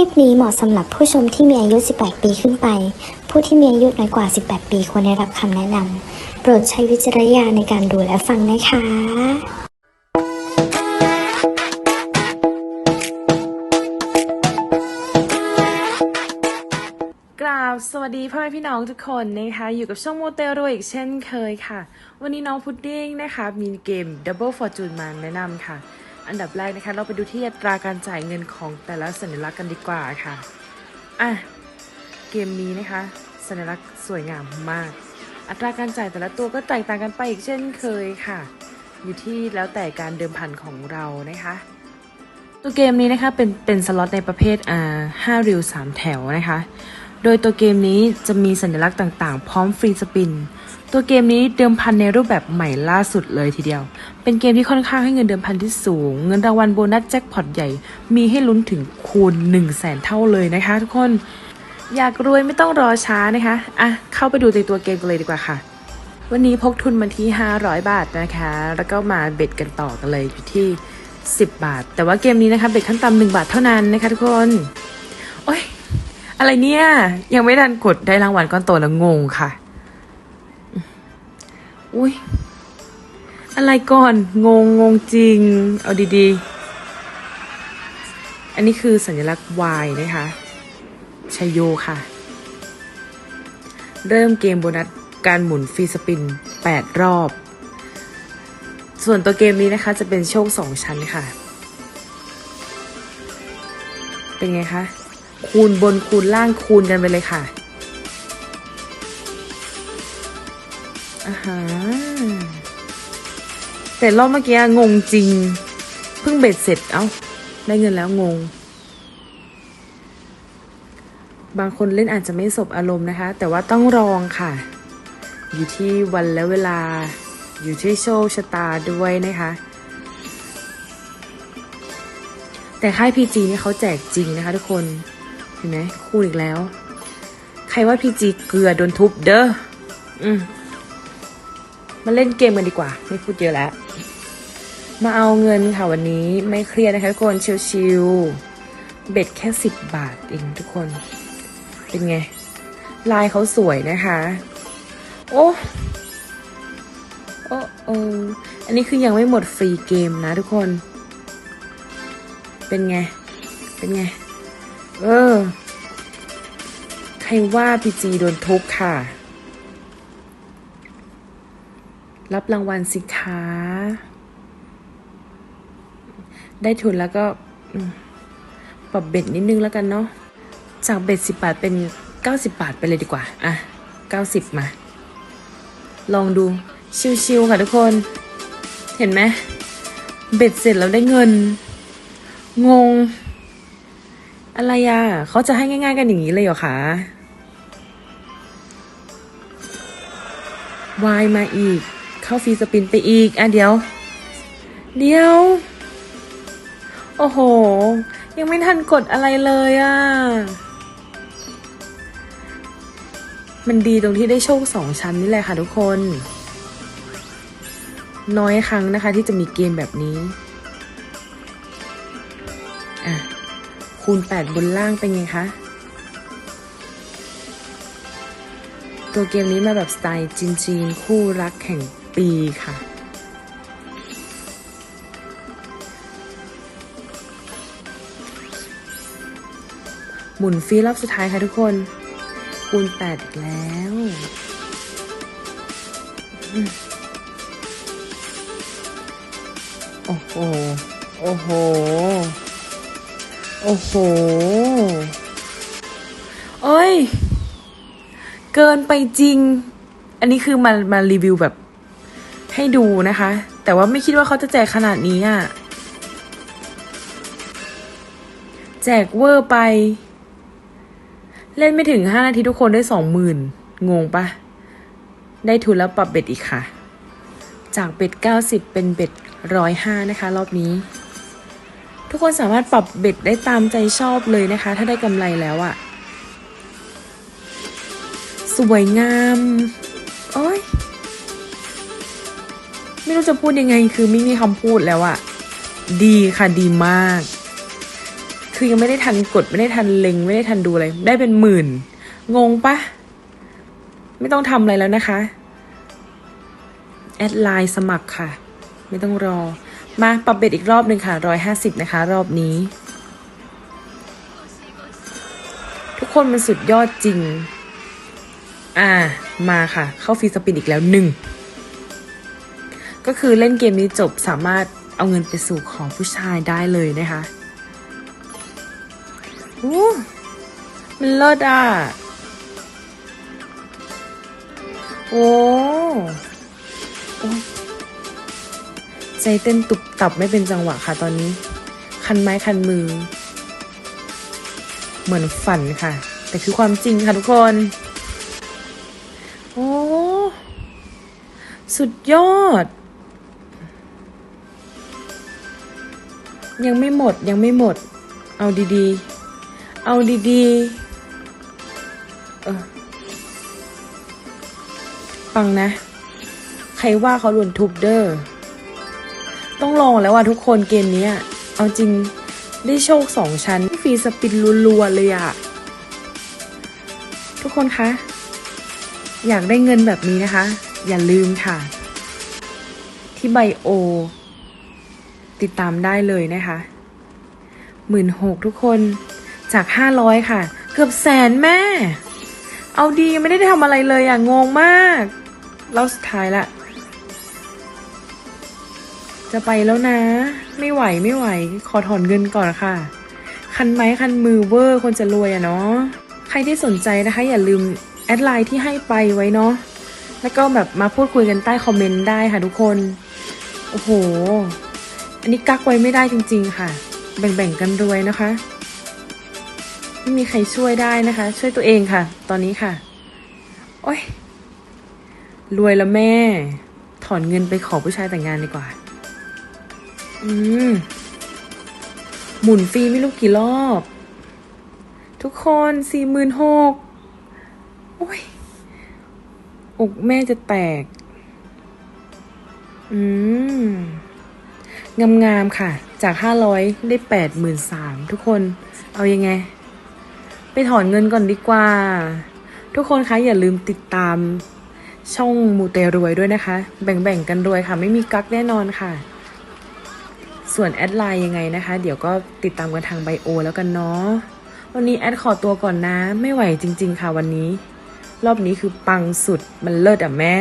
ลิปนี้เหมาะสำหรับผู้ชมที่มีอายุ 18 ปีขึ้นไป ผู้ที่มีอายุน้อยกว่า 18 ปีควรได้รับคำแนะนำ โปรดใช้วิจารณญาณในการดูและฟังนะคะกราบสวัสดีพ่อแม่พี่น้องทุกคนนะคะอยู่กับช่องโมเตลรวยอีกเช่นเคยค่ะ วันนี้น้องพุดดิ้งนะคะมีเกม Double Fortune มาแนะนำค่ะ อันดับแรกนะคะ เราไปดูที่อัตราการจ่ายเงินของแต่ละสัญลักษณ์กันดีกว่าค่ะ อะ เกมนี้นะคะ สัญลักษณ์สวยงามมาก อัตราการจ่ายแต่ละตัวก็แตกต่างกันไปอีกเช่นเคยค่ะ อยู่ที่แล้วแต่การเดิมพันของเรานะคะ ตัวเกมนี้นะคะเป็นเป็นสล็อตในประเภทอ่าห้าริวสามแถวนะคะ โดยตัวเกมนี้จะมีสัญลักษณ์ต่างๆ พร้อมฟรีสปิน ตัวเกมนี้เดิมพันในรูปแบบใหม่ล่าสุดเลยทีเดียว เป็นเกมที่ค่อนข้างให้เงินเดิมพันที่สูง เงินรางวัลโบนัสแจ็คพอตใหญ่ มีให้ลุ้นถึงคูณ 1 0 0 0 0แสนเท่าเลยนะคะทุกคน อยากรวยไม่ต้องรอช้านะคะ อะ เข้าไปดูในตัวเกมกันเลยดีกว่าค่ะ วันนี้พกทุนมาที่ 500 บาทนะคะ แล้วก็มาเบ็ดกันต่อกันเลยอยู่ที่ 10 บาท แต่ว่าเกมนี้นะคะเบ็ดขั้นต่ำหนึ่งบาทเท่านั้นนะคะทุกคน โอ้ย อะไรเนี่ย ยังไม่ทันกดได้รางวัลก้อนโตแล้วงงค่ะ อุ้ยอะไรก่อน งงงงจริง เอาดีๆ อันนี้คือสัญลักษณ์ Y นะคะชัยโยค่ะ เริ่มเกมโบนัสการหมุนฟรีสปิน 8 รอบ ส่วนตัวเกมนี้นะคะจะเป็นโชค 2 ชั้นค่ะ เป็นไงคะ คูณบนคูณล่างคูณกันไปเลยค่ะอาฮะแต่รอบเมื่อกี้งงจริง เพิ่งเบ็ดเสร็จ เอ้า ได้เงินแล้วงง บางคนเล่นอาจจะไม่สบอารมณ์นะคะ แต่ว่าต้องลองค่ะ อยู่ที่วันและเวลา อยู่ที่โชคชะตาด้วยนะคะแต่ค่าย PG นี่เขาแจกจริงนะคะทุกคน เห็นไหมคูณอีกแล้ว ใครว่า PG เกลือโดนทุบเด้ออืมมาเล่นเกมกันดีกว่า ไม่พูดเยอะแล้ว มาเอาเงินค่ะวันนี้ไม่เครียดนะคะทุกคนชิวๆเบ็ดแค่สิบบาทเองทุกคน เป็นไง ลายเขาสวยนะคะ โอ้โอ้โอ้อันนี้คือยังไม่หมดฟรีเกมนะทุกคน เป็นไง เป็นไง เออ ใครว่าพี่จีโดนทุบค่ะ รับรางวัลสิคะได้ทุนแล้วก็ปรับเบ็ดนิดนึงแล้วกันเนาะ จากเบ็ดสิบบาทเป็นเก้าสิบบาทไปเลยดีกว่า อะเก้าสิบมา ลองดู ชิวๆค่ะทุกคน เห็นไหม เบ็ดเสร็จแล้วได้เงิน งง อะไรอะเขาจะให้ง่าย ๆ กันอย่างนี้เลยเหรอคะวายมาอีก เข้าฟีสปินไปอีก อะเดี๋ยว เดี๋ยว โอ้โห ยังไม่ทันกดอะไรเลยอะ มันดีตรงที่ได้โชคสองชั้นนี่แหละค่ะทุกคน น้อยครั้งนะคะที่จะมีเกมแบบนี้ อะ คูณ 8 บนล่างเป็นไงคะ ตัวเกมนี้มาแบบสไตล์จีนๆคู่รักแห่งปีค่ะ หมุนฟีรอบสุดท้ายค่ะทุกคน คูณ 8 อีกแล้วโอ้โห โอ้โห โอ้โหเอ้ย เกินไปจริง อันนี้คือมามารีวิวแบบให้ดูนะคะ แต่ว่าไม่คิดว่าเขาจะแจกขนาดนี้อะ แจกเวอร์ไป เล่นไม่ถึงห้านาทีทุกคนได้สองหมื่นงงปะ ได้ทุนแล้วปรับเบ็ดอีกค่ะ จากเบ็ดเก้าสิบเป็นเบ็ดร้อยห้านะคะ รอบนี้ ทุกคนสามารถปรับเบ็ดได้ตามใจชอบเลยนะคะ ถ้าได้กำไรแล้วอะสวยงาม โอ้ย ไม่รู้จะพูดยังไง คือไม่มีคำพูดแล้วอะดีค่ะดีมากคคือยังไม่ได้ทันกด ไม่ได้ทันเล็ง ไม่ได้ทันดูอะไร ได้เป็นหมื่น งงปะ ไม่ต้องทำอะไรแล้วนะคะ แอดไลน์สมัครค่ะ ไม่ต้องรอ มาปรับเบ็ดอีกรอบหนึ่งค่ะร้อยห้าสิบนะคะ รอบนี้ ทุกคนมันสุดยอดจริง อ่า มาค่ะ เข้าฟรีสปินอีกแล้วหนึ่ง ก็คือเล่นเกมนี้จบสามารถเอาเงินไปสู่ของผู้ชายได้เลยนะคะอู้มันเลิศอะ โอ้โอ้ ใจเต้นตุบตับไม่เป็นจังหวะค่ะตอนนี้ คันไม้คันมือ เหมือนฝันค่ะ แต่คือความจริงค่ะทุกคน โอ้ สุดยอด ยังไม่หมดยังไม่หมด เอาดีๆ เอาดีๆ เออฟังนะ ใครว่าเขาหลุนทุบเดอร์ ต้องลองแล้วว่าทุกคนเกมนี้เอาจริงได้โชคสองชั้นฟรีสปินรัวๆเลยอะทุกคนคะ อยากได้เงินแบบนี้นะคะ อย่าลืมค่ะ ที่ไบโอ ติดตามได้เลยนะคะหมื่นหกทุกคนจากห้าร้อยค่ะ เกือบแสนแม่ เอาดีไม่ได้ทำอะไรเลยอะงงมาก แล้วสุดท้ายละ จะไปแล้วนะ ไม่ไหวไม่ไหว ขอถอนเงินก่อนค่ะ คันไม้คันมือเวอร์คนจะรวยอะเนาะใครที่สนใจนะคะ อย่าลืมแอดไลน์ที่ให้ไปไว้เนาะแล้วก็แบบมาพูดคุยกันใต้คอมเมนต์ได้ค่ะทุกคน โอ้โห อันนี้กักไว้ไม่ได้จริง ๆ ค่ะ แบ่งๆกันรวยนะคะ ไม่มีใครช่วยได้นะคะ ช่วยตัวเองค่ะ ตอนนี้ค่ะ โอ้ย รวยแล้วแม่ ถอนเงินไปขอผู้ชายแต่งงานดีกว่า อืม หมุนฟรีไม่รู้กี่รอบ ทุกคนสี่หมื่นหกโอ้ย อกแม่จะแตก อืม งามๆค่ะ จากห้าร้อยได้แปดหมื่นสามทุกคน เอายังไง ไปถอนเงินก่อนดีกว่า ทุกคนคะอย่าลืมติดตามช่องมูเตรวยด้วยนะคะ แบ่งๆกันรวยค่ะ ไม่มีกักแน่นอนค่ะ ส่วนแอดไลน์ยังไงนะคะ เดี๋ยวก็ติดตามกันทางไบโอแล้วกันเนาะวันนี้แอดขอตัวก่อนนะ ไม่ไหวจริง ๆ ค่ะวันนี้ รอบนี้คือปังสุดมันเลิศอะแม่